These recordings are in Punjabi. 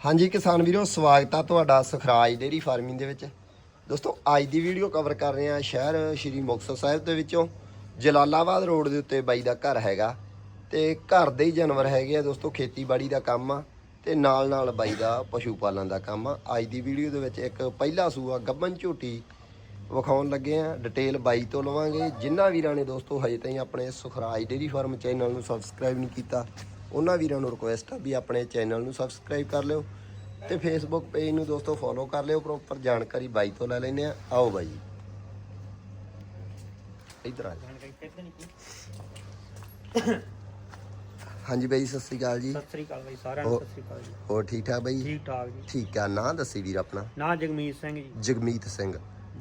ਹਾਂਜੀ ਕਿਸਾਨ ਵੀਰੋ, ਸਵਾਗਤ ਆ ਤੁਹਾਡਾ ਸੁਖਰਾਜ ਡੇਰੀ ਫਾਰਮਿੰਗ ਦੇ ਵਿੱਚ। ਦੋਸਤੋ, ਅੱਜ ਦੀ ਵੀਡੀਓ ਕਵਰ ਕਰ ਰਹੇ ਆ ਸ਼ਹਿਰ ਸ਼੍ਰੀ ਮੁਕਤਸਰ ਸਾਹਿਬ ਦੇ ਵਿੱਚੋਂ। ਜਲਾਲਾਬਾਦ ਰੋਡ ਦੇ ਉੱਤੇ ਬਾਈ ਦਾ ਘਰ ਹੈਗਾ ਤੇ ਘਰ ਦੇ ਹੀ ਜਾਨਵਰ ਹੈਗੇ ਆ ਦੋਸਤੋ, ਖੇਤੀਬਾੜੀ ਦਾ ਕੰਮ ਆ ਤੇ ਨਾਲ ਨਾਲ ਬਾਈ ਦਾ ਪਸ਼ੂ ਪਾਲਣ ਦਾ ਕੰਮ ਆ। ਅੱਜ ਦੀ ਵੀਡੀਓ ਦੇ ਵਿੱਚ ਇੱਕ ਪਹਿਲਾ ਸੂਆ ਗੱਬਨ ਝੋਟੀ ਵਿਖਾਉਣ ਲੱਗੇ ਆ। ਡਿਟੇਲ ਬਾਈ ਤੋਂ ਲਵਾਂਗੇ। ਜਿਨ੍ਹਾਂ ਵੀਰਾਂ ਨੇ ਦੋਸਤੋ, ਹਜੇ ਤਾਈਂ ਆਪਣੇ ਸੁਖਰਾਜ ਡੇਰੀ ਫਾਰਮ ਚੈਨਲ ਨੂੰ ਸਬਸਕ੍ਰਾਈਬ ਨਹੀਂ ਕੀਤਾ ਉਹਨਾਂ ਵੀਰਾਂ ਨੂੰ ਰਿਕੁਐਸਟ ਆ ਵੀ ਆਪਣੇ ਚੈਨਲ ਨੂੰ ਸਬਸਕ੍ਰਾਈਬ ਕਰ ਲਿਓ ਤੇ ਫੇਸਬੁੱਕ ਪੇਜ ਨੂੰ ਦੋਸਤੋ ਫੋਲੋ ਕਰ ਲਿਓ ਪ੍ਰੋਪਰ ਜਾਣਕਾਰੀ ਬਾਈ ਤੋਂ ਲੈ ਲੈਨੇ ਆ। ਆਓ ਬਾਈ ਇਧਰ ਆ। ਹਾਂਜੀ ਬਾਈ ਸਤਿ ਸ੍ਰੀ ਅਕਾਲ ਜੀ। ਸਤਿ ਸ੍ਰੀ ਅਕਾਲ ਬਾਈ ਸਾਰਿਆਂ ਨੂੰ ਸਤਿ ਸ੍ਰੀ ਅਕਾਲ ਜੀ। ਹੋਰ ਠੀਕ ਠਾਕ ਬਾਈ? ਠੀਕ ਠਾਕ ਜੀ। ਠੀਕ ਆ। ਨਾਂ ਦੱਸੀ ਵੀਰ ਆਪਣਾ। ਨਾਂ ਜਗਮੀਤ ਸਿੰਘ ਜੀ। ਜਗਮੀਤ ਸਿੰਘ।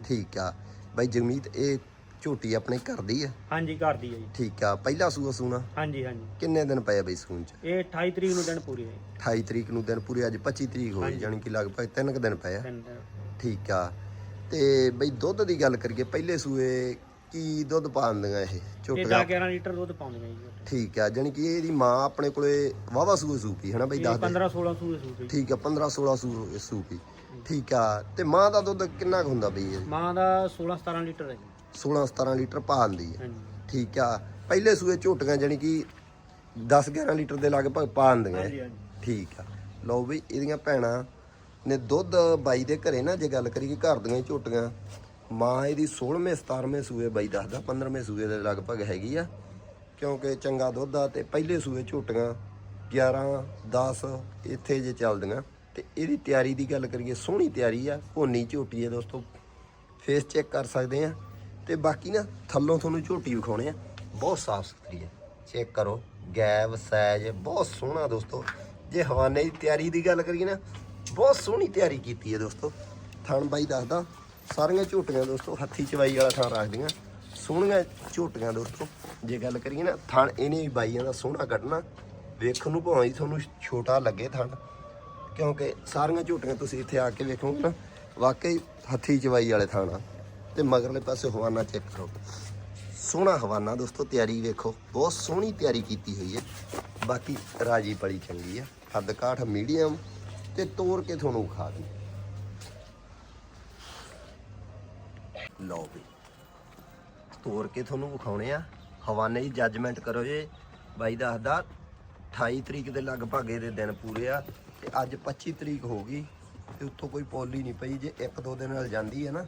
ਠੀਕ ਆ। ਬਾਈ ਜਗਮੀਤ ਇਹ ਝੋਟੀ ਆਪਣੇ ਘਰ ਦੀ ਆ? ਹਾਂਜੀ ਘਰ ਦੀ ਹੈ ਜੀ। ਠੀਕ ਆ। ਪਹਿਲਾ ਸੂਆ ਸੂਣਾ? ਹਾਂਜੀ ਹਾਂਜੀ। ਕਿੰਨੇ ਦਿਨ ਪਏ ਆ ਬਈ ਸੂਣ ਚ? ਇਹ 28 ਤਰੀਕ ਨੂੰ ਦਿਨ ਪੂਰੇ ਹੋਏ 28 ਤਰੀਕ ਨੂੰ ਦਿਨ ਪੂਰੇ ਅੱਜ 25 ਤਰੀਕ ਹਾਂਜੀ। ਜਾਣੀ ਕਿ ਲਗਭਗ 3 ਕੁ ਦਿਨ ਪਏ ਆ। ਤਿੰਨ ਦਿਨ। ਠੀਕ ਆ। ਤੇ ਬਈ ਦੁੱਧ ਦੀ ਗੱਲ ਕਰੀਏ ਪਹਿਲੇ ਸੂਏ ਕੀ ਦੁੱਧ ਪਾਉਂਦੀਆਂ ਇਹ ਇਹ ਝੋਟੀਆਂ 10 11 ਲੀਟਰ ਦੁੱਧ ਪਾਉਂਦੀਆਂ ਜੀ ਠੀਕ ਆ ਜਾਣੀ ਕਿ ਇਹਦੀ ਮਾਂ ਆਪਣੇ ਕੋਲੇ ਵਾਵਾ ਸੂਏ ਸੂਪੀ ਹਨਾ ਬਈ ਦੱਸ ਦੇ? 15 16 ਸੂਏ ਸੂਏ ਠੀਕ ਆ 15 16 ਸੂ ਸੂਪੀ ਠੀਕ ਆ ਤੇ ਮਾਂ ਦਾ ਦੁੱਧ ਕਿੰਨਾ ਕੁ ਹੁੰਦਾ ਬਈ ਇਹ? ਮਾਂ ਦਾ 16 17 ਲੀਟਰ ਹੈ ਜੀ। 16 17 ਲੀਟਰ ਪਾਉਂਦੀ ਆ ਹਾਂਜੀ। ਠੀਕ ਆ। ਪਹਿਲੇ ਸੂਏ ਝੋਟੀਆਂ ਜਾਣੀ ਕਿ 10 11 ਲੀਟਰ ਦੇ ਲਗਭਗ ਪਾਉਂਦੀਆਂ ਹਾਂਜੀ ਹਾਂਜੀ। ਠੀਕ ਆ। ਲਓ ਵੀ ਇਹਦੀਆਂ ਭੈਣਾਂ ਨੇ ਦੁੱਧ ਬਾਈ ਦੇ ਘਰੇ ਨਾ ਜੇ ਗੱਲ ਕਰੀਏ ਘਰ ਦੀਆਂ ਹੀ ਝੋਟੀਆਂ ਮਾਂ ਇਹਦੀ 16ਵੇਂ 17ਵੇਂ ਸੂਏ ਬਾਈ ਦੱਸਦਾ 15ਵੇਂ ਸੂਏ ਦੇ ਲਗਭਗ ਹੈਗੀ ਆ। ਕਿਉਂਕਿ ਚੰਗਾ ਦੁੱਧ ਆ ਤੇ ਪਹਿਲੇ ਸੂਏ ਝੋਟੀਆਂ 11 10 ਇੱਥੇ ਜੇ ਚੱਲਦੀਆਂ। ਤੇ ਇਹਦੀ ਤਿਆਰੀ ਦੀ ਗੱਲ ਕਰੀਏ ਸੋਹਣੀ ਤਿਆਰੀ ਆ। ਕੋਨੀ ਝੋਟੀ ਆ ਦੋਸਤੋ। ਫੇਸ ਚੈੱਕ ਕਰ ਸਕਦੇ ਆ। ਤੇ ਬਾਕੀ ਨਾ ਥੱਲੋਂ ਤੁਹਾਨੂੰ ਝੋਟੀ ਵਿਖਾਉਣੇ ਆ। ਬਹੁਤ ਸਾਫ਼ ਸੁਥਰੀ ਹੈ ਚੈੱਕ ਕਰੋ ਗੈਬ ਸਾਈਜ਼ ਬਹੁਤ ਸੋਹਣਾ ਦੋਸਤੋ। ਜੇ ਹਵਾਨੇ ਦੀ ਤਿਆਰੀ ਦੀ ਗੱਲ ਕਰੀਏ ਨਾ, ਬਹੁਤ ਸੋਹਣੀ ਤਿਆਰੀ ਕੀਤੀ ਹੈ ਦੋਸਤੋ। ਥਣ ਬਾਈ ਦੱਸਦਾ, ਸਾਰੀਆਂ ਝੋਟੀਆਂ ਦੋਸਤੋ ਹੱਥੀ ਚਵਾਈ ਵਾਲਾ ਥਾਂ ਰੱਖਦੀਆਂ। ਸੋਹਣੀਆਂ ਝੋਟੀਆਂ ਦੋਸਤੋ। ਜੇ ਗੱਲ ਕਰੀਏ ਨਾ, ਥਣ ਇਹਨੇ ਵੀ ਬਾਈਆਂ ਦਾ ਸੋਹਣਾ ਕੱਢਣਾ। ਵੇਖਣ ਨੂੰ ਭਾਵੇਂ ਤੁਹਾਨੂੰ ਛੋਟਾ ਲੱਗੇ ਥਣ, ਕਿਉਂਕਿ ਸਾਰੀਆਂ ਝੋਟੀਆਂ ਤੁਸੀਂ ਇੱਥੇ ਆ ਕੇ ਵੇਖੋਗੇ ਨਾ, ਵਾਕਈ ਹੱਥੀ ਚਵਾਈ ਵਾਲੇ ਥਾਣਾ ਤੇ ਮਗਰਲੇ ਪਾਸੇ ਹਵਾਨਾ ਚੈੱਕ ਕਰੋ। ਸੋਹਣਾ ਹਵਾਨਾ ਦੋਸਤੋ, ਤਿਆਰੀ ਵੇਖੋ। ਬਹੁਤ ਸੋਹਣੀ ਤਿਆਰੀ ਕੀਤੀ ਹੋਈ ਹੈ। ਬਾਕੀ ਰਾਜੀ ਪਲੀ ਚੰਗੀ ਆ। ਹੱਦ ਕਾਠ ਮੀਡੀਅਮ ਤੇ ਤੋੜ ਕੇ ਤੁਹਾਨੂੰ ਖਾ ਦੂੰ ਲਓ ਵੀ। ਤੋੜ ਕੇ ਤੁਹਾਨੂੰ ਵਿਖਾਉਣੇ ਆ। ਹਵਾਨੇ ਦੀ ਜੱਜਮੈਂਟ ਕਰੋ ਜੇ। ਬਾਈ ਦੱਸਦਾ 28 ਤਰੀਕ ਦੇ ਲਗਭਗ ਇਹਦੇ ਦਿਨ ਪੂਰੇ ਆ। ਤੇ ਅੱਜ 25 ਤਰੀਕ ਹੋ ਗਈ। ਤੇ ਉੱਥੋਂ ਕੋਈ ਪੋਲੀ ਨਹੀਂ ਪਈ। ਜੇ ਇੱਕ ਦੋ ਦਿਨ ਨਾਲ ਜਾਂਦੀ ਹੈ ਨਾ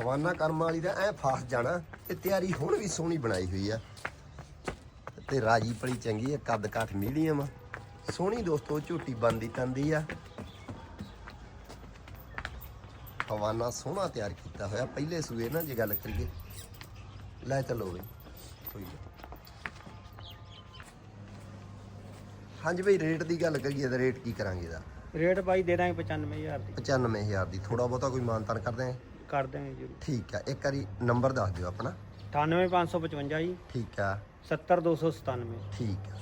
ਹਵਾਨਾ ਕਰਮ ਵਾਲੀ ਦਾ ਐ ਫਾਸ ਜਾਣਾ ਤੇ ਤਿਆਰੀ ਹੁਣ ਵੀ ਸੋਹਣੀ ਬਣਾਈ ਹੋਈ ਆ। ਤੇ ਰਾਜੀ ਪਲੀ ਚੰਗੀ ਆ ਕੱਦ ਕਾਠ ਮੀਡੀਅਮ ਆ। ਸੋਹਣੀ ਦੋਸਤੋ ਝੂਟੀ ਬੰਦੀ ਤੰਦੀ ਆ। ਹਵਾਨਾ ਸੋਹਣਾ ਤਿਆਰ ਕੀਤਾ ਹੋਇਆ ਪਹਿਲੇ ਸੂਏ ਨਾ ਜੇ ਗੱਲ ਕਰੀਏ। ਲੈ ਚੱਲੋ ਬਈ ਕੋਈ। ਹਾਂਜੀ ਬਈ ਰੇਟ ਦੀ ਗੱਲ ਕਰੀਏ ਤਾਂ ਰੇਟ ਕੀ ਕਰਾਂਗੇ ਇਹਦਾ? ਰੇਟ ਬਾਈ ਦੇ ਦਾਂਗੇ 95000 ਦੀ। 95000 ਦੀ ਥੋੜਾ ਬਹੁਤਾ ਕੋਈ ਮਾਨਤਾਨ ਕਰਦੇ ਆ? ਕਰ ਦਾਂਗੇ ਜੀ। ਠੀਕ ਆ ਇੱਕ ਵਾਰੀ ਨੰਬਰ ਦੱਸ ਦਿਓ ਆਪਣਾ। 98555 ਜੀ। ਠੀਕ ਆ। 70297 ਠੀਕ ਆ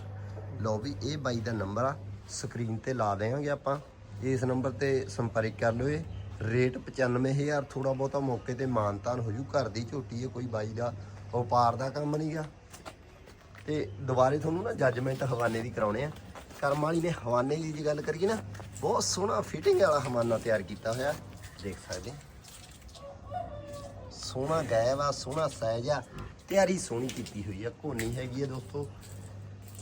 ਲਓ ਵੀ ਇਹ ਬਾਈ ਦਾ ਨੰਬਰ ਆ। ਸਕਰੀਨ ਤੇ ਲਾ ਦੇਵਾਂਗੇ ਆਪਾਂ। ਇਸ ਨੰਬਰ ਤੇ ਸੰਪਰਕ ਕਰ ਲਿਓ ਇਹ। ਰੇਟ 95000 ਥੋੜਾ ਬਹੁਤਾ ਮੌਕੇ ਤੇ ਮਾਨਤਾਨ ਹੋ ਜੂ। ਘਰ ਦੀ ਝੋਟੀ ਹੈ ਕੋਈ ਬਾਈ ਦਾ ਵਪਾਰ ਦਾ ਕੰਮ ਨਹੀਂਗਾ ਤੇ ਦੁਬਾਰੇ ਤੁਹਾਨੂੰ ਨਾ ਜੱਜਮੈਂਟ ਹਵਾਨੇ ਦੀ ਕਰਾਉਣੇ ਆ। ਕਰਮ ਵਾਲੀ ਨੇ ਹਵਾਨੇ ਦੀ ਜੇ ਗੱਲ ਕਰੀਏ ਨਾ ਬਹੁਤ ਸੋਹਣਾ ਫਿਟਿੰਗ ਵਾਲਾ ਹਵਾਨਾ ਤਿਆਰ ਕੀਤਾ ਹੋਇਆ। ਦੇਖ ਸਕਦੇ ਆ। ਸੋਹਣਾ ਗਾਇਬ ਆ ਸੋਹਣਾ ਸਾਈਜ਼ ਆ ਤਿਆਰੀ ਸੋਹਣੀ ਕੀਤੀ ਹੋਈ ਆ ਕੋਨੀ ਹੈਗੀ ਆ ਦੋਸਤੋ।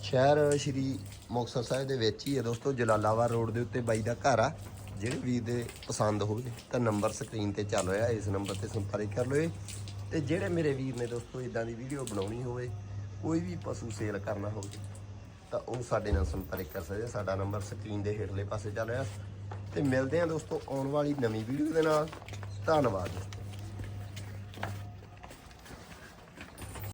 ਸ਼ਹਿਰ ਸ਼੍ਰੀ ਮੁਕਤਸਰ ਸਾਹਿਬ ਦੇ ਵਿੱਚ ਹੀ ਹੈ ਦੋਸਤੋ, ਜਲਾਲਾਬਾਦ ਰੋਡ ਦੇ ਉੱਤੇ ਬਾਈ ਦਾ ਘਰ ਆ। ਜਿਹੜੇ ਵੀਰ ਦੇ ਪਸੰਦ ਹੋਵੇ, ਤਾਂ ਨੰਬਰ ਸਕਰੀਨ ਤੇ ਚੱਲ ਰਿਹਾ, ਇਸ ਨੰਬਰ ਤੇ ਸੰਪਰਕ ਕਰ ਲਓ। ਤੇ ਜਿਹੜੇ ਮੇਰੇ ਵੀਰ ਨੇ ਦੋਸਤੋ ਇਦਾਂ ਦੀ ਵੀਡੀਓ ਬਣਾਉਣੀ ਹੋਵੇ, ਕੋਈ ਵੀ ਪਸ਼ੂ ਸੇਲ ਕਰਨਾ ਹੋਵੇ, ਤਾਂ ਉਹ ਸਾਡੇ ਨਾਲ ਸੰਪਰਕ ਕਰ ਸਕਦੇ ਸਾਡਾ ਨੰਬਰ ਸਕਰੀਨ ਦੇ ਹੇਠਲੇ ਪਾਸੇ ਚੱਲ ਰਿਹਾ। ਤੇ ਮਿਲਦੇ ਹਾਂ ਦੋਸਤੋ ਆਉਣ ਵਾਲੀ ਨਵੀਂ ਵੀਡੀਓ ਦੇ ਨਾਲ। ਧੰਨਵਾਦ।